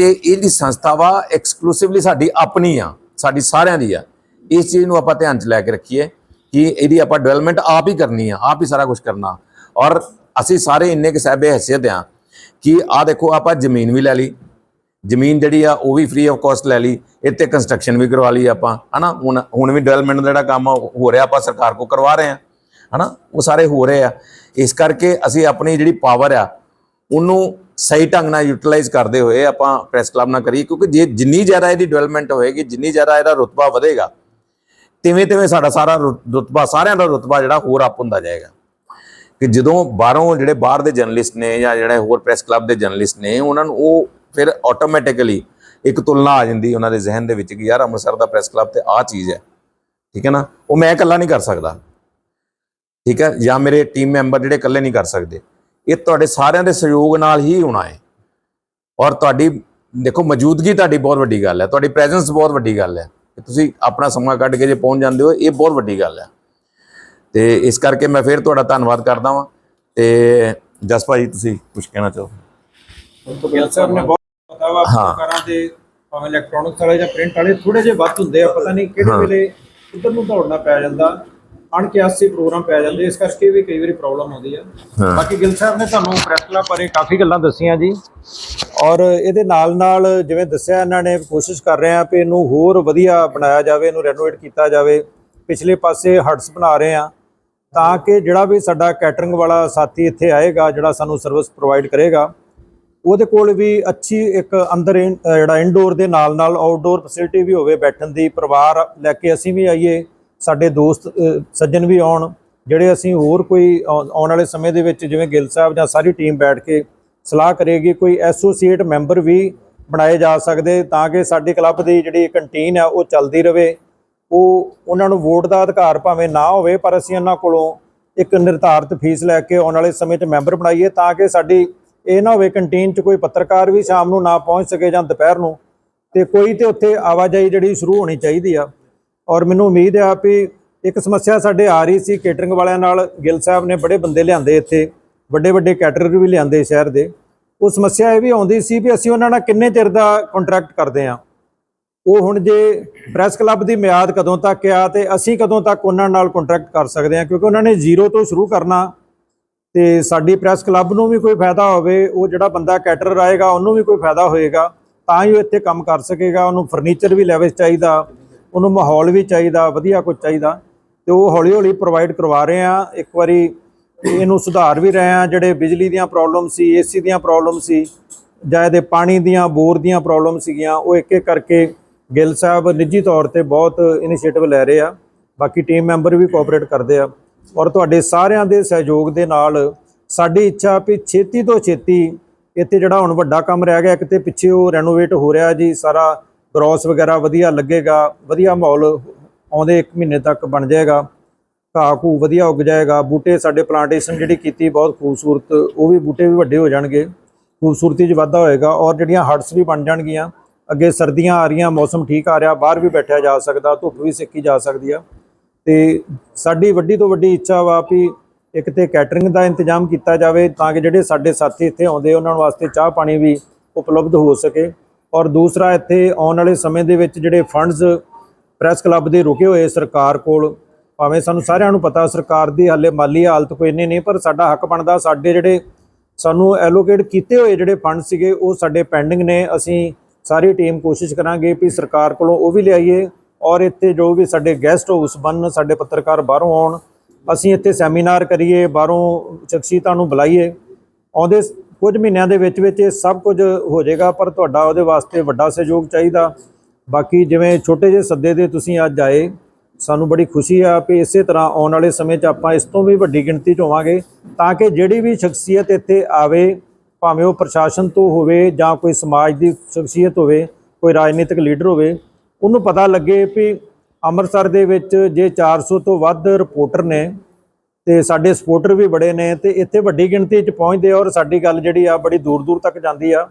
ਕਰਕੇ ਇਹ ਜਿਹੜੀ ਸੰਸਥਾ ਵਾ ਐਕਸਕਲੂਸਿਵਲੀ ਸਾਡੀ ਆਪਣੀ ਆ, ਸਾਡੀ ਸਾਰਿਆਂ ਦੀ ਆ। ਇਸ ਚੀਜ਼ ਨੂੰ ਆਪਾਂ ਧਿਆਨ 'ਚ ਲੈ ਕੇ ਰੱਖੀਏ ਕਿ ਇਹਦੀ ਆਪਾਂ ਡਿਵੈਲਪਮੈਂਟ ਆਪ ਹੀ ਕਰਨੀ ਆ, ਆਪ ਹੀ ਸਾਰਾ ਕੁਝ ਕਰਨਾ। ਔਰ ਅਸੀਂ ਸਾਰੇ ਇੰਨੇ ਕਿ ਸਾਹਿਬੇ ਹੈਸੀਅਤ ਆ ਕਿ ਆ ਦੇਖੋ, ਆਪਾਂ ਜ਼ਮੀਨ ਵੀ ਲੈ ਲਈ। ਜ਼ਮੀਨ ਜਿਹੜੀ ਆ, ਉਹ ਵੀ ਫ੍ਰੀ ਆਫ ਕਾਸਟ ਲੈ ਲਈ। ਇੱਥੇ ਕੰਸਟਰਕਸ਼ਨ ਵੀ ਕਰਵਾ ਲਈ ਆਪਾਂ, ਹਨਾ? ਹੁਣ ਹੁਣ ਵੀ ਡਿਵੈਲਪਮੈਂਟ ਦਾ ਜਿਹੜਾ ਕੰਮ ਆ, ਉਹ ਹੋ ਰਿਹਾ, ਆਪਾਂ ਸਰਕਾਰ ਕੋ ਕਰਵਾ ਰਹੇ ਆ, ਹਨਾ? ਉਹ ਸਾਰੇ ਹੋ ਰਹੇ ਆ। ਇਸ ਕਰਕੇ ਅਸੀਂ ਆਪਣੀ ਜਿਹੜੀ ਪਾਵਰ ਆ, ਉਹਨੂੰ ਸਹੀ ਢੰਗ ਨਾਲ ਯੂਟਿਲਾਈਜ਼ ਕਰਦੇ ਹੋਏ ਆਪਾਂ ਪ੍ਰੈਸ ਕਲੱਬ ਨਾਲ ਕਰੀਏ, ਕਿਉਂਕਿ ਜੇ ਜਿੰਨੀ ਜ਼ਿਆਦਾ ਇਹਦੀ ਡਿਵੈਲਪਮੈਂਟ ਹੋਏਗੀ, ਜਿੰਨੀ ਜ਼ਿਆਦਾ ਇਹਦਾ ਰੁਤਬਾ ਵਧੇਗਾ, ਤਿਵੇਂ ਤਿਵੇਂ ਸਾਡਾ ਸਾਰਾ ਰੁ- ਰੁਤਬਾ, ਸਾਰਿਆਂ ਦਾ ਰੁਤਬਾ ਜਿਹੜਾ ਹੋਰ ਅਪ ਹੁੰਦਾ ਜਾਏਗਾ। ਕਿ ਜਦੋਂ ਬਾਹਰੋਂ ਜਿਹੜੇ ਬਾਹਰ ਦੇ ਜਰਨਲਿਸਟ ਨੇ ਜਾਂ ਜਿਹੜੇ ਹੋਰ ਪ੍ਰੈਸ ਕਲੱਬ ਦੇ ਜਰਨਲਿਸਟ ਨੇ, ਉਹਨਾਂ ਨੂੰ ਉਹ ਫਿਰ ਆਟੋਮੈਟਿਕਲੀ ਇੱਕ ਤੁਲਨਾ ਆ ਜਾਂਦੀ ਉਹਨਾਂ ਦੇ ਜ਼ਿਹਨ ਦੇ ਵਿੱਚ ਕਿ ਯਾਰ ਅੰਮ੍ਰਿਤਸਰ ਦਾ ਪ੍ਰੈਸ ਕਲੱਬ ਤੇ ਆਹ ਚੀਜ਼ ਹੈ। ਠੀਕ ਹੈ ਨਾ? ਉਹ ਮੈਂ ਇਕੱਲਾ ਨਹੀਂ ਕਰ ਸਕਦਾ। ਠੀਕ ਹੈ? ਜਾਂ ਮੇਰੇ ਟੀਮ ਮੈਂਬਰ ਜਿਹੜੇ ਇਕੱਲੇ ਨਹੀਂ ਕਰ ਸਕਦੇ। ਇਹ ਤੁਹਾਡੇ ਸਾਰਿਆਂ ਦੇ ਸਹਿਯੋਗ ਨਾਲ ਹੀ ਹੋਣਾ ਹੈ। ਔਰ ਤੁਹਾਡੀ ਦੇਖੋ ਮੌਜੂਦਗੀ ਤੁਹਾਡੀ ਬਹੁਤ ਵੱਡੀ ਗੱਲ ਹੈ। ਤੁਹਾਡੀ ਪ੍ਰੈਜ਼ੈਂਸ ਬਹੁਤ ਵੱਡੀ ਗੱਲ ਹੈ। ਕਿ ਤੁਸੀਂ ਆਪਣਾ ਸਮਾਂ ਕੱਢ ਕੇ ਜੇ ਪਹੁੰਚ ਜਾਂਦੇ ਹੋ ਇਹ ਬਹੁਤ ਵੱਡੀ ਗੱਲ ਹੈ। ਤੇ ਇਸ ਕਰਕੇ ਮੈਂ ਫਿਰ ਤੁਹਾਡਾ ਧੰਨਵਾਦ ਕਰਦਾ ਵਾਂ। ਤੇ ਜਸ ਭਾਜੀ ਤੁਸੀਂ ਕੁਝ ਕਹਿਣਾ ਚਾਹੋ? ਸਾਹਿਬ ਨੇ ਬਹੁਤ ਪਤਾ ਵਾ ਹਾਂ। ਪ੍ਰਕਾਰਾਂ ਦੇ ਭਾਵੇਂ ਇਲੈਕਟ੍ਰੋਨਿਕਸ ਵਾਲੇ ਜਾਂ ਪ੍ਰਿੰਟ ਵਾਲੇ ਥੋੜੇ ਜਿਹੇ ਵੱਧ ਹੁੰਦੇ ਆ ਪਤਾ ਨਹੀਂ ਕਿਹੜੇ ਵੇਲੇ ਉਧਰ ਨੂੰ ਦੌੜਨਾ ਪੈ ਜਾਂਦਾ। ਅਣਕਿਆਸੀ ਪ੍ਰੋਗਰਾਮ ਪੈ ਜਾਂਦੇ ਇਸ ਕਰਕੇ ਵੀ ਕਈ ਵਾਰੀ ਪ੍ਰੋਬਲਮ ਆਉਂਦੀ ਆ। ਬਾਕੀ ਗਿੱਲ ਸਾਹਿਬ ਨੇ ਤੁਹਾਨੂੰ ਪ੍ਰੈਸ ਕਲੱਬ ਬਾਰੇ ਕਾਫੀ ਗੱਲਾਂ ਦੱਸੀਆਂ ਜੀ। ਔਰ ਇਹਦੇ ਨਾਲ ਨਾਲ ਜਿਵੇਂ ਦੱਸਿਆ ਇਹਨਾਂ ਨੇ ਕੋਸ਼ਿਸ਼ ਕਰ ਰਹੇ ਆ ਕਿ ਇਹਨੂੰ ਹੋਰ ਵਧੀਆ ਬਣਾਇਆ ਜਾਵੇ ਇਹਨੂੰ ਰੈਨੋਵੇਟ ਕੀਤਾ ਜਾਵੇ। ਪਿਛਲੇ ਪਾਸੇ ਹਟਸ ਬਣਾ ਰਹੇ ਆ ਤਾਂ ਕਿ ਜਿਹੜਾ ਵੀ ਸਾਡਾ ਕੈਟਰਿੰਗ ਵਾਲਾ ਸਾਥੀ ਇੱਥੇ ਆਏਗਾ ਜਿਹੜਾ ਸਾਨੂੰ ਸਰਵਿਸ ਪ੍ਰੋਵਾਈਡ ਕਰੇਗਾ ਉਹਦੇ ਕੋਲ ਵੀ ਅੱਛੀ ਇੱਕ ਅੰਦਰ ਜਿਹੜਾ ਇਨਡੋਰ ਦੇ ਨਾਲ ਨਾਲ ਆਊਟਡੋਰ ਫੈਸਿਲਿਟੀ ਵੀ ਹੋਵੇ ਬੈਠਣ ਦੀ ਪਰਿਵਾਰ ਲੈ ਕੇ ਅਸੀਂ ਵੀ ਆਈਏ। ਸਾਡੇ ਦੋਸਤ ਸੱਜਣ ਵੀ ਆਉਣ, ਜਿਹੜੇ ਅਸੀਂ ਹੋਰ ਕੋਈ ਆਉ- ਆਉਣ ਵਾਲੇ ਸਮੇਂ ਦੇ ਵਿੱਚ ਜਿਵੇਂ ਗਿੱਲ ਸਾਹਿਬ ਜਾਂ ਸਾਰੀ ਟੀਮ ਬੈਠ ਕੇ ਸਲਾਹ ਕਰੇਗੀ, ਕੋਈ ਐਸੋਸੀਏਟ ਮੈਂਬਰ ਵੀ ਬਣਾਏ ਜਾ ਸਕਦੇ ਤਾਂ ਕਿ ਸਾਡੀ ਕਲੱਬ ਦੀ ਜਿਹੜੀ ਕੰਟੀਨ ਆ ਉਹ ਚੱਲਦੀ ਰਹੇ ਉਹ, ਉਹਨਾਂ ਨੂੰ ਵੋਟ ਦਾ ਅਧਿਕਾਰ ਭਾਵੇਂ ਨਾ ਹੋਵੇ, ਪਰ ਅਸੀਂ ਉਹਨਾਂ ਕੋਲੋਂ ਇੱਕ ਨਿਰਧਾਰਤ ਫੀਸ ਲੈ ਕੇ ਆਉਣ ਵਾਲੇ ਸਮੇਂ 'ਚ ਮੈਂਬਰ ਬਣਾਈਏ ਤਾਂ ਕਿ ਸਾਡੀ ਇਹ ਨਾ ਹੋਵੇ ਕੰਟੀਨ 'ਚ ਕੋਈ ਪੱਤਰਕਾਰ ਵੀ ਸ਼ਾਮ ਨੂੰ ਨਾ ਪਹੁੰਚ ਸਕੇ ਜਾਂ ਦੁਪਹਿਰ ਨੂੰ ਤੇ ਕੋਈ ਤੇ ਉੱਥੇ ਆਵਾਜਾਈ ਜਿਹੜੀ ਸ਼ੁਰੂ ਹੋਣੀ ਚਾਹੀਦੀ ਆ। ਔਰ ਮੈਨੂੰ ਉਮੀਦ ਆ ਵੀ ਇੱਕ ਸਮੱਸਿਆ ਸਾਡੇ ਆ ਰਹੀ ਸੀ ਕੇਟਰਿੰਗ ਵਾਲਿਆਂ ਨਾਲ ਗਿੱਲ ਸਾਹਿਬ ਨੇ ਬੜੇ ਬੰਦੇ ਲਿਆਂਦੇ ਇੱਥੇ, ਵੱਡੇ ਵੱਡੇ ਕੈਟਰਰ ਵੀ ਲਿਆਂਦੇ ਸ਼ਹਿਰ ਦੇ। ਉਹ ਸਮੱਸਿਆ ਇਹ ਵੀ ਆਉਂਦੀ ਸੀ ਵੀ ਅਸੀਂ ਉਹਨਾਂ ਨਾਲ ਕਿੰਨੇ ਚਿਰ ਦਾ ਕੰਟਰੈਕਟ ਕਰਦੇ ਆ ਉਹ ਹੁਣ ਜੇ ਪ੍ਰੈਸ ਕਲੱਬ ਦੀ ਮਿਆਦ ਕਦੋਂ ਤੱਕ ਆ ਤੇ ਅਸੀਂ ਕਦੋਂ ਤੱਕ ਉਹਨਾਂ ਨਾਲ ਕੰਟਰੈਕਟ ਕਰ ਸਕਦੇ ਆ ਕਿਉਂਕਿ ਉਹਨਾਂ ਨੇ ਜ਼ੀਰੋ ਤੋਂ ਸ਼ੁਰੂ ਕਰਨਾ। ਤੇ ਸਾਡੀ ਪ੍ਰੈਸ ਕਲੱਬ ਨੂੰ ਵੀ ਕੋਈ ਫਾਇਦਾ ਹੋਵੇ, ਉਹ ਜਿਹੜਾ ਬੰਦਾ ਕੈਟਰਰ ਆਏਗਾ, ਉਹਨੂੰ ਵੀ ਕੋਈ ਫਾਇਦਾ ਹੋਏਗਾ, ਤਾਂ ਹੀ ਉਹ ਇੱਥੇ ਕੰਮ ਕਰ ਸਕੇਗਾ, ਉਹਨੂੰ ਫਰਨੀਚਰ ਵੀ ਲੈਵਿਸ਼ ਚਾਹੀਦਾ। ਉਹਨੂੰ ਮਾਹੌਲ ਵੀ ਚਾਹੀਦਾ, ਵਧੀਆ ਕੁਝ ਚਾਹੀਦਾ। ਤੇ ਉਹ ਹੌਲੀ ਹੌਲੀ ਪ੍ਰੋਵਾਈਡ ਕਰਵਾ ਰਹੇ ਆ। ਇੱਕ ਵਾਰੀ ਇਹਨੂੰ ਸੁਧਾਰ ਵੀ ਰਹੇ ਆ, ਜਿਹੜੇ ਬਿਜਲੀ ਦੀਆਂ ਪ੍ਰੋਬਲਮ ਸੀ ਏਸੀ ਦੀਆਂ ਪ੍ਰੋਬਲਮ ਸੀ, ਜਾਂ ਇਹਦੇ ਪਾਣੀ ਦੀਆਂ, ਬੋਰ ਦੀਆਂ ਪ੍ਰੋਬਲਮ ਸੀਗੀਆਂ, ਉਹ ਇੱਕ ਇੱਕ ਕਰਕੇ ਗਿੱਲ ਸਾਹਿਬ ਨਿੱਜੀ ਤੌਰ ਤੇ ਬਹੁਤ ਇਨੀਸ਼ੀਏਟਿਵ ਲੈ ਰਹੇ ਆ। ਬਾਕੀ ਟੀਮ ਮੈਂਬਰ ਵੀ ਕੋਆਪਰੇਟ ਕਰਦੇ ਆ। ਔਰ ਤੁਹਾਡੇ ਸਾਰਿਆਂ ਦੇ ਸਹਿਯੋਗ ਦੇ ਨਾਲ ਸਾਡੀ ਇੱਛਾ ਵੀ ਛੇਤੀ ਤੋਂ ਛੇਤੀ ਇੱਥੇ ਜਿਹੜਾ ਹੁਣ ਵੱਡਾ ਕੰਮ ਰਹਿ ਗਿਆ ਕਿਤੇ ਪਿੱਛੇ ਉਹ ਰੈਨੋਵੇਟ ਹੋ ਰਿਹਾ ਜੀ, ਸਾਰਾ ਗ੍ਰੋਸ ਵਗੈਰਾ ਵਧੀਆ ਲੱਗੇਗਾ, ਵਧੀਆ ਮਾਹੌਲ ਆਉਂਦੇ 1 ਮਹੀਨੇ ਤੱਕ ਬਣ ਜਾਏਗਾ। ਘਾਹ ਘੂ ਵਧੀਆ ਉੱਗ ਜਾਏਗਾ। ਬੂਟੇ ਸਾਡੇ ਪਲਾਂਟੇਸ਼ਨ ਜਿਹੜੀ ਕੀਤੀ ਬਹੁਤ ਖੂਬਸੂਰਤ, ਉਹ ਵੀ ਬੂਟੇ ਵੀ ਵੱਡੇ ਹੋ ਜਾਣਗੇ। ਖੂਬਸੂਰਤੀ 'ਚ ਵਾਧਾ ਹੋਏਗਾ ਔਰ ਜਿਹੜੀਆਂ ਹਟਸ ਵੀ ਬਣ ਜਾਣਗੀਆਂ, ਅੱਗੇ ਸਰਦੀਆਂ ਆ ਰਹੀਆਂ, ਮੌਸਮ ਠੀਕ ਆ ਰਿਹਾ, ਬਾਹਰ ਵੀ ਬੈਠਿਆ ਜਾ ਸਕਦਾ, ਧੁੱਪ ਵੀ ਸੇਕੀ ਜਾ ਸਕਦੀ ਆ। ਤੇ ਸਾਡੀ ਵੱਡੀ ਤੋਂ ਵੱਡੀ ਇੱਛਾ ਵਾ ਵੀ ਇੱਕ ਤੇ ਕੈਟਰਿੰਗ ਦਾ ਇੰਤਜ਼ਾਮ ਕੀਤਾ ਜਾਵੇ ਤਾਂ ਕਿ ਜਿਹੜੇ ਸਾਡੇ ਸਾਥੀ ਇੱਥੇ ਆਉਂਦੇ, ਉਹਨਾਂ ਵਾਸਤੇ ਚਾਹ ਪਾਣੀ ਵੀ ਉਪਲਬਧ ਹੋ ਸਕੇ। ਔਰ ਦੂਸਰਾ, ਇੱਥੇ ਆਉਣ ਵਾਲੇ ਸਮੇਂ ਦੇ ਵਿੱਚ ਜਿਹੜੇ ਫੰਡਸ ਪ੍ਰੈਸ ਕਲੱਬ ਦੇ ਰੁਕੇ ਹੋਏ ਸਰਕਾਰ ਕੋਲ, ਭਾਵੇਂ ਸਾਨੂੰ ਸਾਰਿਆਂ ਨੂੰ ਪਤਾ, ਸਰਕਾਰ ਦੀ ਹਾਲੇ ਮਾਲੀ ਹਾਲਤ ਕੋਈ ਇੰਨੀ ਨਹੀਂ, ਪਰ ਸਾਡਾ ਹੱਕ ਬਣਦਾ, ਸਾਡੇ ਜਿਹੜੇ ਸਾਨੂੰ ਐਲੋਕੇਟ ਕੀਤੇ ਹੋਏ ਜਿਹੜੇ ਫੰਡ ਸੀਗੇ, ਉਹ ਸਾਡੇ ਪੈਂਡਿੰਗ ਨੇ, ਅਸੀਂ ਸਾਰੀ ਟੀਮ ਕੋਸ਼ਿਸ਼ ਕਰਾਂਗੇ ਵੀ ਸਰਕਾਰ ਕੋਲੋਂ ਉਹ ਵੀ ਲਿਆਈਏ, ਔਰ ਇੱਥੇ ਜੋ ਵੀ ਸਾਡੇ ਗੈਸਟ ਹਾਊਸ ਬਣਨ, ਸਾਡੇ ਪੱਤਰਕਾਰ ਬਾਹਰੋਂ ਆਉਣ, ਅਸੀਂ ਇੱਥੇ ਸੈਮੀਨਾਰ ਕਰੀਏ, ਬਾਹਰੋਂ ਸ਼ਖਸੀਅਤਾਂ ਨੂੰ ਬੁਲਾਈਏ, ਆਉਂਦੇ ਕੁਝ ਮਹੀਨਿਆਂ ਦੇ ਵਿੱਚ ਵਿੱਚ ਇਹ ਸਭ ਕੁਝ ਹੋ ਜਾਏਗਾ, ਪਰ ਤੁਹਾਡਾ ਉਹਦੇ ਵਾਸਤੇ ਵੱਡਾ ਸਹਿਯੋਗ ਚਾਹੀਦਾ। ਬਾਕੀ ਜਿਵੇਂ ਛੋਟੇ ਜਿਹੇ ਸੱਦੇ ਦੇ ਤੁਸੀਂ ਅੱਜ ਆਏ, ਸਾਨੂੰ ਬੜੀ ਖੁਸ਼ੀ ਆ ਕਿ ਇਸੇ ਤਰ੍ਹਾਂ ਆਉਣ ਵਾਲੇ ਸਮੇਂ 'ਚ ਆਪਾਂ ਇਸ ਤੋਂ ਵੀ ਵੱਡੀ ਗਿਣਤੀ 'ਚ ਹੋਵਾਂਗੇ, ਤਾਂ ਕਿ ਜਿਹੜੀ ਵੀ ਸ਼ਖਸੀਅਤ ਇੱਥੇ ਆਵੇ, ਭਾਵੇਂ ਉਹ ਪ੍ਰਸ਼ਾਸਨ ਤੋਂ ਹੋਵੇ ਜਾਂ ਕੋਈ ਸਮਾਜ ਦੀ ਸ਼ਖਸੀਅਤ ਹੋਵੇ, ਕੋਈ ਰਾਜਨੀਤਿਕ ਲੀਡਰ ਹੋਵੇ, ਉਹਨੂੰ ਪਤਾ ਲੱਗੇ ਵੀ ਅੰਮ੍ਰਿਤਸਰ ਦੇ ਵਿੱਚ ਜੇ 400 ਤੋਂ ਵੱਧ ਰਿਪੋਰਟਰ ਨੇ ਤੇ ਸਾਡੇ ਸਪੋਰਟਰ ਵੀ ਬੜੇ ਨੇ ਤੇ ਇੱਥੇ ਵੱਡੀ ਗਿਣਤੀ 'ਚ ਪਹੁੰਚਦੇ ਆ ਔਰ ਸਾਡੀ ਗੱਲ ਜਿਹੜੀ ਆ ਬੜੀ ਦੂਰ ਦੂਰ ਤੱਕ ਜਾਂਦੀ ਆ।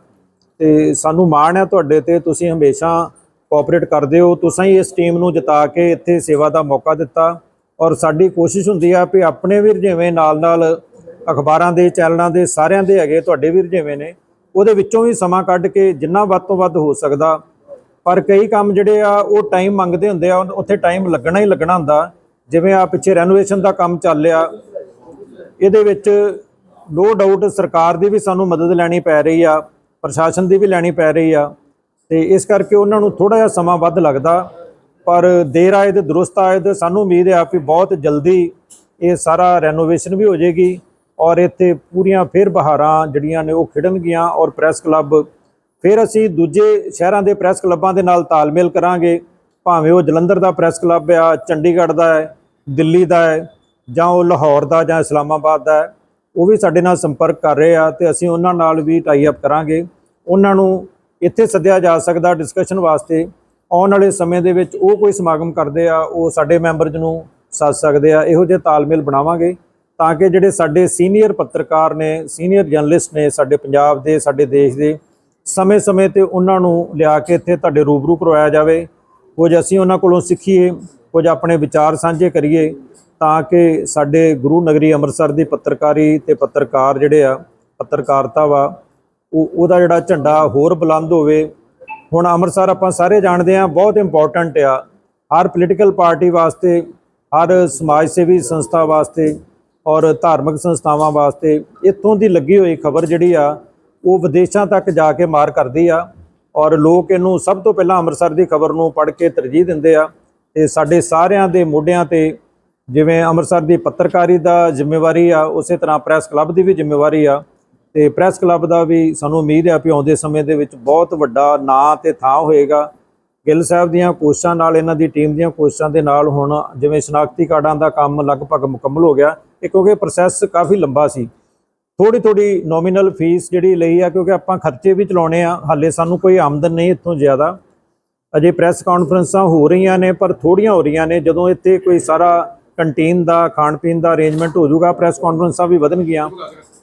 ਤੇ ਸਾਨੂੰ ਮਾਣ ਹੈ ਤੁਹਾਡੇ ਤੇ, ਤੁਸੀਂ ਹਮੇਸ਼ਾ ਕੋਆਪਰੇਟ ਕਰਦੇ ਹੋ। ਤੁਸੀਂ ਹੀ ਇਸ ਟੀਮ ਨੂੰ ਜਿਤਾ ਕੇ ਇੱਥੇ ਸੇਵਾ ਦਾ ਮੌਕਾ ਦਿੱਤਾ। ਔਰ ਸਾਡੀ ਕੋਸ਼ਿਸ਼ ਹੁੰਦੀ ਆ ਵੀ ਆਪਣੇ ਵੀ ਜਿਵੇਂ ਨਾਲ ਨਾਲ ਅਖਬਾਰਾਂ ਦੇ, ਚੈਨਲਾਂ ਦੇ ਸਾਰਿਆਂ ਦੇ ਹੈਗੇ ਤੁਹਾਡੇ ਵੀ ਜਿਵੇਂ ਨੇ, ਉਹਦੇ ਵਿੱਚੋਂ ਵੀ ਸਮਾਂ ਕੱਢ ਕੇ ਜਿੰਨਾ ਵੱਧ ਤੋਂ ਵੱਧ ਹੋ ਸਕਦਾ। ਪਰ ਕਈ ਕੰਮ ਜਿਹੜੇ ਆ, ਉਹ ਟਾਈਮ ਮੰਗਦੇ ਹੁੰਦੇ ਆ ਉਨ- ਉੱਥੇ ਟਾਈਮ ਲੱਗਣਾ ਹੀ ਲੱਗਣਾ ਹੁੰਦਾ। ਜਿਵੇਂ ਆ ਪਿੱਛੇ ਰੈਨੋਵੇਸ਼ਨ ਦਾ ਕੰਮ ਚੱਲ ਰਿਹਾ, ਇਹਦੇ ਵਿੱਚ ਨੋ ਡਾਊਟ ਸਰਕਾਰ ਦੀ ਵੀ ਸਾਨੂੰ ਮਦਦ ਲੈਣੀ ਪੈ ਰਹੀ ਆ, ਪ੍ਰਸ਼ਾਸਨ ਦੀ ਵੀ ਲੈਣੀ ਪੈ ਰਹੀ ਆ, ਤੇ ਇਸ ਕਰਕੇ ਉਹਨਾਂ ਨੂੰ ਥੋੜਾ ਜਿਹਾ ਸਮਾਂ ਵੱਧ ਲੱਗਦਾ, ਪਰ ਦੇਰ ਆਏ ਤੇ ਦਰੁਸਤ ਆਏ ਤੇ ਸਾਨੂੰ ਉਮੀਦ ਹੈ ਕਿ ਬਹੁਤ ਜਲਦੀ ਇਹ ਸਾਰਾ ਰੈਨੋਵੇਸ਼ਨ ਵੀ ਹੋ ਜਾਏਗੀ ਔਰ ਇੱਥੇ ਪੂਰੀਆਂ ਫੇਰ ਬਹਾਰਾਂ ਜਿਹੜੀਆਂ ਨੇ ਉਹ ਖਿੜਨਗੀਆਂ ਔਰ ਪ੍ਰੈਸ ਕਲੱਬ ਫਿਰ ਅਸੀਂ ਦੂਜੇ ਸ਼ਹਿਰਾਂ ਦੇ ਪ੍ਰੈਸ ਕਲੱਬਾਂ ਦੇ ਨਾਲ ਤਾਲਮੇਲ ਕਰਾਂਗੇ, ਭਾਵੇਂ ਉਹ ਜਲੰਧਰ ਦਾ ਪ੍ਰੈਸ ਕਲੱਬ ਆ, ਚੰਡੀਗੜ੍ਹ ਦਾ ਹੈ ਦਿੱਲੀ ਦਾ ਹੈ ਜਾਂ ਉਹ ਲਾਹੌਰ ਦਾ ਜਾਂ ਇਸਲਾਮਾਬਾਦ ਦਾ ਹੈ, ਉਹ ਵੀ ਸਾਡੇ ਨਾਲ ਸੰਪਰਕ ਕਰ ਰਹੇ ਆ ਤੇ ਅਸੀਂ ਉਹਨਾਂ ਨਾਲ ਵੀ ਟਾਈ ਅਪ ਕਰਾਂਗੇ। ਉਹਨਾਂ ਨੂੰ ਇੱਥੇ ਸੱਦਿਆ ਜਾ ਸਕਦਾ ਡਿਸਕਸ਼ਨ ਵਾਸਤੇ। ਆਉਣ ਵਾਲੇ ਸਮੇਂ ਦੇ ਵਿੱਚ ਉਹ ਕੋਈ ਸਮਾਗਮ ਕਰਦੇ ਆ, ਉਹ ਸਾਡੇ ਮੈਂਬਰਜ਼ ਨੂੰ ਸੱਦ ਸਕਦੇ ਆ, ਇਹੋ ਜਿਹੇ ਤਾਲਮੇਲ ਬਣਾਵਾਂਗੇ ਤਾਂ ਕਿ ਜਿਹੜੇ ਸਾਡੇ ਸੀਨੀਅਰ ਪੱਤਰਕਾਰ ਨੇ ਸੀਨੀਅਰ ਜਰਨਲਿਸਟ ਨੇ ਸਾਡੇ ਪੰਜਾਬ ਦੇ, ਸਾਡੇ ਦੇਸ਼ ਦੇ, ਸਮੇਂ-ਸਮੇਂ ਤੇ ਉਹਨਾਂ ਨੂੰ ਲਿਆ ਕੇ ਇੱਥੇ ਤੁਹਾਡੇ ਰੂਬਰੂ ਕਰਵਾਇਆ ਜਾਵੇ। ਕੁਝ ਅਸੀਂ ਉਹਨਾਂ ਕੋਲੋਂ ਸਿੱਖੀਏ। ਕੁਝ ਆਪਣੇ ਵਿਚਾਰ ਸਾਂਝੇ ਕਰੀਏ ਤਾਂ ਕਿ ਸਾਡੇ ਗੁਰੂ ਨਗਰੀ ਅੰਮ੍ਰਿਤਸਰ ਦੀ ਪੱਤਰਕਾਰੀ ਤੇ ਪੱਤਰਕਾਰ ਜਿਹੜੇ ਆ, ਪੱਤਰਕਾਰਤਾ ਵਾ, ਉਹ, ਉਹਦਾ ਜਿਹੜਾ ਝੰਡਾ ਹੋਰ ਬੁਲੰਦ ਹੋਵੇ। ਹੁਣ ਅੰਮ੍ਰਿਤਸਰ ਆਪਾਂ ਸਾਰੇ ਜਾਣਦੇ ਆ ਬਹੁਤ ਇੰਪੋਰਟੈਂਟ ਆ। ਹਰ ਪੋਲੀਟੀਕਲ ਪਾਰਟੀ ਵਾਸਤੇ, ਹਰ ਸਮਾਜ ਸੇਵੀ ਸੰਸਥਾ ਵਾਸਤੇ ਔਰ ਧਾਰਮਿਕ ਸੰਸਥਾਵਾਂ ਵਾਸਤੇ ਇੱਥੋਂ ਦੀ ਲੱਗੀ ਹੋਈ ਖਬਰ ਜਿਹੜੀ ਆ, ਉਹ ਵਿਦੇਸ਼ਾਂ ਤੱਕ ਜਾ ਕੇ ਮਾਰ ਕਰਦੀ ਆ। ਔਰ ਲੋਕ ਇਹਨੂੰ ਸਭ ਤੋਂ ਪਹਿਲਾਂ ਅੰਮ੍ਰਿਤਸਰ ਦੀ ਖਬਰ ਨੂੰ ਪੜ੍ਹ ਕੇ ਤਰਜੀਹ ਦਿੰਦੇ ਆ। ਤੇ ਸਾਡੇ ਸਾਰਿਆਂ ਦੇ ਮੋਢਿਆਂ ਤੇ ਜਿਵੇਂ ਅੰਮ੍ਰਿਤਸਰ ਦੀ ਪੱਤਰਕਾਰੀ ਦਾ ਜ਼ਿੰਮੇਵਾਰੀ ਆ, ਉਸੇ ਤਰ੍ਹਾਂ ਪ੍ਰੈਸ ਕਲੱਬ ਦੀ ਵੀ ਜ਼ਿੰਮੇਵਾਰੀ ਆ। ਤੇ ਪ੍ਰੈਸ ਕਲੱਬ ਦਾ ਵੀ ਸਾਨੂੰ ਉਮੀਦ ਹੈ ਕਿ ਆਉਂਦੇ ਸਮੇਂ ਦੇ ਵਿੱਚ ਬਹੁਤ ਵੱਡਾ ਨਾਂ ਤੇ ਥਾਂ ਹੋਏਗਾ। ਗਿੱਲ ਸਾਹਿਬ ਦੀਆਂ ਕੋਸ਼ਿਸ਼ਾਂ ਨਾਲ, ਇਹਨਾਂ ਦੀ ਟੀਮ ਦੀਆਂ ਕੋਸ਼ਿਸ਼ਾਂ ਦੇ ਨਾਲ ਹੁਣ ਜਿਵੇਂ ਸ਼ਨਾਖਤੀ ਕਾਰਡਾਂ ਦਾ ਕੰਮ ਲਗਭਗ ਮੁਕੰਮਲ ਹੋ ਗਿਆ ਇਹ ਕਿਉਂਕਿ ਪ੍ਰੋਸੈਸ ਕਾਫੀ ਲੰਬਾ ਸੀ। ਥੋੜੀ ਥੋੜੀ ਨੋਮੀਨਲ ਫੀਸ ਜਿਹੜੀ ਲਈ ਆ, ਕਿਉਂਕਿ ਆਪਾਂ ਖਰਚੇ ਵੀ ਚਲਾਉਣੇ ਆ, ਹਾਲੇ ਸਾਨੂੰ ਕੋਈ ਆਮਦਨ ਨਹੀਂ ਇੱਥੋਂ ਜ਼ਿਆਦਾ। ਅਜੇ ਪ੍ਰੈਸ ਕਾਨਫਰੰਸਾਂ ਹੋ ਰਹੀਆਂ ਨੇ, ਪਰ ਥੋੜੀਆਂ ਹੋ ਰਹੀਆਂ ਨੇ, ਜਦੋਂ ਇੱਥੇ ਕੋਈ ਸਾਰਾ ਕੰਟੀਨ ਦਾ, ਖਾਣ ਪੀਣ ਦਾ ਅਰੇਂਜਮੈਂਟ ਹੋ ਜਾਊਗਾ, ਪ੍ਰੈਸ ਕਾਨਫਰੰਸਾਂ ਵੀ ਵਧਣਗੀਆਂ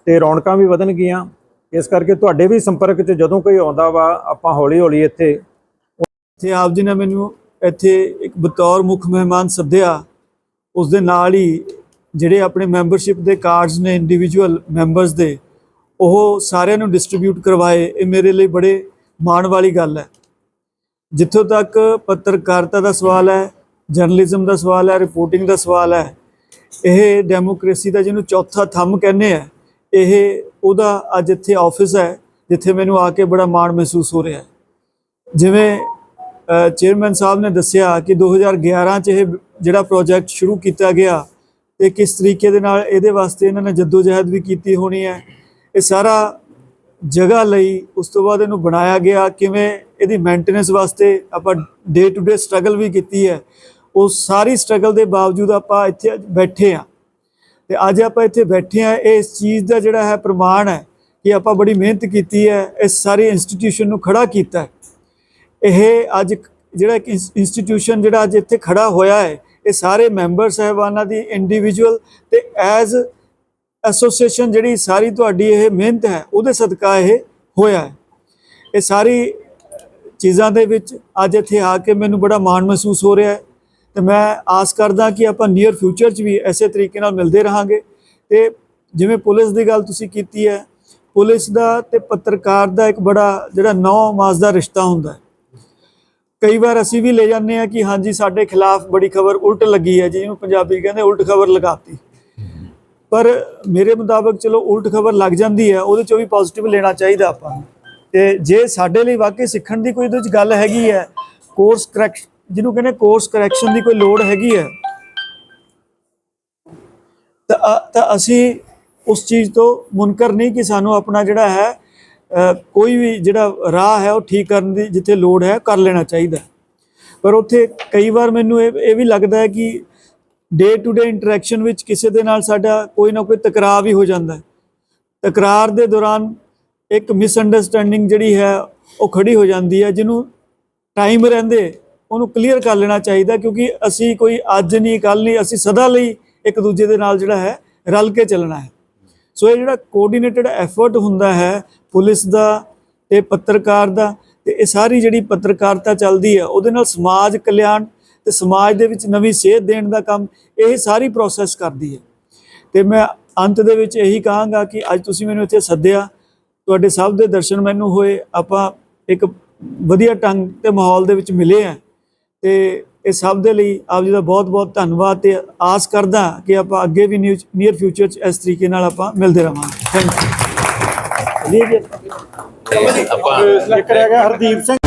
ਤੇ ਰੌਣਕਾਂ ਵੀ ਵਧਣਗੀਆਂ। ਇਸ ਕਰਕੇ ਤੁਹਾਡੇ ਵੀ ਸੰਪਰਕ 'ਚ ਜਦੋਂ ਕੋਈ ਆਉਂਦਾ ਵਾ, ਆਪਾਂ ਹੌਲੀ ਹੌਲੀ ਇੱਥੇ ਇੱਥੇ ਆਪ ਜੀ ਨੇ ਮੈਨੂੰ ਇੱਥੇ ਇੱਕ ਬਤੌਰ ਮੁੱਖ ਮਹਿਮਾਨ ਸੱਦਿਆ। ਉਸ ਦੇ ਨਾਲ ਹੀ ਜਿਹੜੇ ਆਪਣੇ ਮੈਂਬਰਸ਼ਿਪ ਦੇ ਕਾਰਡਸ ਨੇ, ਇੰਡੀਵਿਜੂਅਲ ਮੈਂਬਰਸ ਦੇ, ਉਹ ਸਾਰਿਆਂ ਨੂੰ ਡਿਸਟ੍ਰੀਬਿਊਟ ਕਰਵਾਏ। ਇਹ ਮੇਰੇ ਲਈ ਬੜੇ ਮਾਣ ਵਾਲੀ ਗੱਲ ਹੈ। ਜਿੱਥੋਂ ਤੱਕ ਪੱਤਰਕਾਰਤਾ ਦਾ ਸਵਾਲ ਹੈ, ਜਰਨਲਿਜ਼ਮ ਦਾ ਸਵਾਲ ਹੈ, ਰਿਪੋਰਟਿੰਗ ਦਾ ਸਵਾਲ ਹੈ, ਇਹ ਡੈਮੋਕ੍ਰੇਸੀ ਦਾ ਜਿਹਨੂੰ ਚੌਥਾ ਥੰਮ ਕਹਿੰਦੇ ਆ, ਇਹ ਉਹਦਾ ਅੱਜ ਇੱਥੇ ਆਫਿਸ ਹੈ, ਜਿੱਥੇ ਮੈਨੂੰ ਆ ਕੇ ਬੜਾ ਮਾਣ ਮਹਿਸੂਸ ਹੋ ਰਿਹਾ ਹੈ। ਜਿਵੇਂ ਚੇਅਰਮੈਨ ਸਾਹਿਬ ਨੇ ਦੱਸਿਆ ਕਿ 2011 ਚ ਇਹ ਜਿਹੜਾ ਪ੍ਰੋਜੈਕਟ ਸ਼ੁਰੂ ਕੀਤਾ ਗਿਆ ਤੇ ਕਿਸ ਤਰੀਕੇ ਦੇ ਨਾਲ ਇਹਦੇ ਵਾਸਤੇ ਇਹਨਾਂ ਨੇ ਜਦੋਜਹਿਦ ਵੀ ਕੀਤੀ ਹੋਣੀ ਹੈ, ਇਹ ਸਾਰਾ ਜਗ੍ਹਾ ਲਈ ਉਸ ਤੋਂ ਬਾਅਦ ਇਹਨੂੰ ਬਣਾਇਆ ਗਿਆ, ਕਿਵੇਂ ਇਹਦੀ ਮੇਨਟੇਨੈਂਸ ਵਾਸਤੇ ਆਪਾਂ ਡੇ ਟੂ ਡੇ ਸਟਰਗਲ ਵੀ ਕੀਤੀ ਹੈ। ਉਹ ਸਾਰੀ ਸਟਰਗਲ ਦੇ ਬਾਵਜੂਦ ਆਪਾਂ ਇੱਥੇ ਅੱਜ ਬੈਠੇ ਆ ਤੇ ਅੱਜ ਆਪਾਂ ਇੱਥੇ ਬੈਠੇ ਆ ਇਹ ਇਸ ਚੀਜ਼ ਦਾ ਜਿਹੜਾ ਹੈ ਪ੍ਰਮਾਣ ਹੈ ਕਿ ਆਪਾਂ ਬੜੀ ਮਿਹਨਤ ਕੀਤੀ ਹੈ, ਇਸ ਸਾਰੀ ਇੰਸਟੀਟਿਊਸ਼ਨ ਨੂੰ ਖੜਾ ਕੀਤਾ ਹੈ। ਇਹ ਅੱਜ ਜਿਹੜਾ ਇੱਕ ਇੰਸਟੀਟਿਊਸ਼ਨ ਜਿਹੜਾ ਅੱਜ ਇੱਥੇ ਖੜਾ ਹੋਇਆ ਹੈ, ਇਹ ਸਾਰੇ ਮੈਂਬਰ ਸਹਿਬਾਨਾਂ ਦੀ ਇੰਡੀਵਿਜੂਅਲ ਤੇ ਐਜ਼ ਐਸੋਸੀਏਸ਼ਨ ਜਿਹੜੀ ਸਾਰੀ ਤੁਹਾਡੀ ਇਹ ਮਿਹਨਤ ਹੈ, ਉਹਦੇ ਸਦਕਾ ਇਹ ਹੋਇਆ ਹੈ। ਇਹ ਸਾਰੀ ਚੀਜ਼ਾਂ ਦੇ ਵਿੱਚ ਅੱਜ ਇੱਥੇ ਆ ਕੇ ਮੈਨੂੰ ਬੜਾ ਮਾਣ ਮਹਿਸੂਸ ਹੋ ਰਿਹਾ ਹੈ ਤੇ ਮੈਂ ਆਸ ਕਰਦਾ ਕਿ ਆਪਾਂ ਨੀਅਰ ਫਿਊਚਰ 'ਚ ਵੀ ਐਸੇ ਤਰੀਕੇ ਨਾਲ ਮਿਲਦੇ ਰਹਾਂਗੇ। ਤੇ ਜਿਵੇਂ ਪੁਲਿਸ ਦੀ ਗੱਲ ਤੁਸੀਂ ਕੀਤੀ ਹੈ, ਪੁਲਿਸ ਦਾ ਤੇ ਪੱਤਰਕਾਰ ਦਾ ਇੱਕ ਬੜਾ ਜਿਹੜਾ ਨੌ ਮਾਸ ਦਾ ਰਿਸ਼ਤਾ ਹੁੰਦਾ ਹੈ। ਕਈ ਵਾਰ ਅਸੀਂ ਵੀ ਲੈ ਜਾਂਦੇ ਆ ਕਿ ਹਾਂਜੀ ਸਾਡੇ ਖਿਲਾਫ ਬੜੀ ਖਬਰ ਉਲਟ ਲੱਗੀ ਹੈ ਜਿਹਨੂੰ ਪੰਜਾਬੀ ਕਹਿੰਦੇ ਉਲਟ ਖਬਰ ਲਗਾਤੀ। ਪਰ ਮੇਰੇ ਮੁਤਾਬਕ ਚਲੋ ਉਲਟ ਖਬਰ ਲੱਗ ਜਾਂਦੀ ਹੈ, ਉਹਦੇ ਚੋਂ ਵੀ ਪੋਜ਼ਿਟਿਵ ਲੈਣਾ ਚਾਹੀਦਾ ਆਪਾਂ ਨੂੰ। ਤੇ ਜੇ ਸਾਡੇ ਲਈ ਵਾਕਈ ਸਿੱਖਣ ਦੀ ਕੋਈ ਇਹਦੇ ਵਿੱਚ ਗੱਲ ਹੈਗੀ ਹੈ ਕੋਰਸ ਕਰੈਕਸ਼ਨ ਜਿਹਨੂੰ ਕਹਿੰਦੇ ਕੋਰਸ ਕਰੈਕਸ਼ਨ ਦੀ ਕੋਈ ਲੋੜ ਹੈਗੀ ਹੈ, ਤਾਂ ਤਾਂ ਅਸੀਂ ਉਸ ਚੀਜ਼ ਤੋਂ ਮੁਨਕਰ ਨਹੀਂ ਕਿ ਸਾਨੂੰ ਆਪਣਾ ਜਿਹੜਾ ਹੈ ਕੋਈ ਵੀ ਜਿਹੜਾ ਰਾਹ ਹੈ ਉਹ ਠੀਕ ਕਰਨ ਦੀ ਜਿੱਥੇ ਲੋੜ ਹੈ, ਕਰ ਲੈਣਾ ਚਾਹੀਦਾ। ਪਰ ਉੱਥੇ ਕਈ ਵਾਰ ਮੈਨੂੰ ਇਹ ਇਹ ਵੀ ਲੱਗਦਾ ਹੈ ਕਿ ਡੇ ਟੂ ਡੇ ਇੰਟਰੈਕਸ਼ਨ ਵਿੱਚ ਕਿਸੇ ਦੇ ਨਾਲ ਸਾਡਾ ਕੋਈ ਨਾ ਕੋਈ ਤਕਰਾਰ ਵੀ ਹੋ ਜਾਂਦਾ ਹੈ। ਤਕਰਾਰ ਦੇ ਦੌਰਾਨ ਇੱਕ ਮਿਸਅੰਡਰਸਟੈਂਡਿੰਗ ਜਿਹੜੀ ਹੈ, ਉਹ ਖੜੀ ਹੋ ਜਾਂਦੀ ਹੈ, ਜਿਹਨੂੰ ਟਾਈਮ ਰਹਿੰਦੇ ਉਹਨੂੰ ਕਲੀਅਰ ਕਰ ਲੈਣਾ ਚਾਹੀਦਾ ਕਿਉਂਕਿ ਅਸੀਂ ਕੋਈ ਅੱਜ ਨਹੀਂ ਕੱਲ ਨਹੀਂ, ਅਸੀਂ ਸਦਾ ਲਈ ਇੱਕ ਦੂਜੇ ਦੇ ਨਾਲ ਜਿਹੜਾ ਹੈ, ਰਲ ਕੇ ਚੱਲਣਾ ਹੈ। ਸੋ ਇਹ ਜਿਹੜਾ ਕੋਆਰਡੀਨੇਟਡ ਐਫਰਟ ਹੁੰਦਾ ਹੈ, ਪੁਲਿਸ ਦਾ ਤੇ ਪੱਤਰਕਾਰ ਦਾ, ਤੇ ਇਹ ਸਾਰੀ ਜਿਹੜੀ ਪੱਤਰਕਾਰਤਾ ਚੱਲਦੀ ਹੈ, ਉਹਦੇ ਨਾਲ ਸਮਾਜ ਕਲਿਆਣ ਤੇ ਸਮਾਜ ਦੇ ਵਿੱਚ ਨਵੀਂ ਸੇਧ ਦੇਣ ਦਾ ਕੰਮ ਇਹ ਸਾਰੀ ਪ੍ਰੋਸੈਸ ਕਰਦੀ ਹੈ। ਤੇ ਮੈਂ ਅੰਤ ਦੇ ਵਿੱਚ ਇਹੀ ਕਹਾਂਗਾ ਕਿ ਅੱਜ ਤੁਸੀਂ ਮੈਨੂੰ ਇੱਥੇ ਸੱਦਿਆ ਤੁਹਾਡੇ ਸਭ ਦੇ ਦਰਸ਼ਨ ਮੈਨੂੰ ਹੋਏ ਆਪਾਂ ਇੱਕ ਵਧੀਆ ਢੰਗ ਤੇ ਮਾਹੌਲ ਦੇ ਵਿੱਚ ਮਿਲੇ ਆ ਤੇ ਇਹ ਸਭ ਦੇ ਲਈ ਆਪ ਜੀ ਦਾ ਬਹੁਤ ਬਹੁਤ ਧੰਨਵਾਦ ਤੇ ਆਸ ਕਰਦਾ ਕਿ ਆਪਾਂ ਅੱਗੇ ਵੀ ਨੀਅਰ ਫਿਊਚਰ 'ਚ ਇਸ ਤਰੀਕੇ ਨਾਲ ਆਪਾਂ ਮਿਲਦੇ ਰਵਾਂਗੇ। ਥੈਂਕ ਯੂ ਜੀ ਜੀ ਆਪਾਂ ਇੱਕ ਰਹਿ ਗਿਆ ਹਰਦੀਪ ਸਿੰਘ।